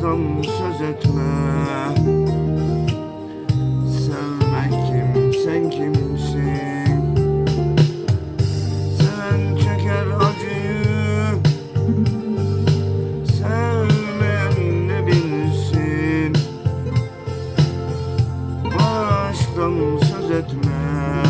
aşktan söz etme. Sevmek kim sen kimsin? Seven çeker acıyı. Sevmeyen ne bilsin? Bana aşktan söz etme.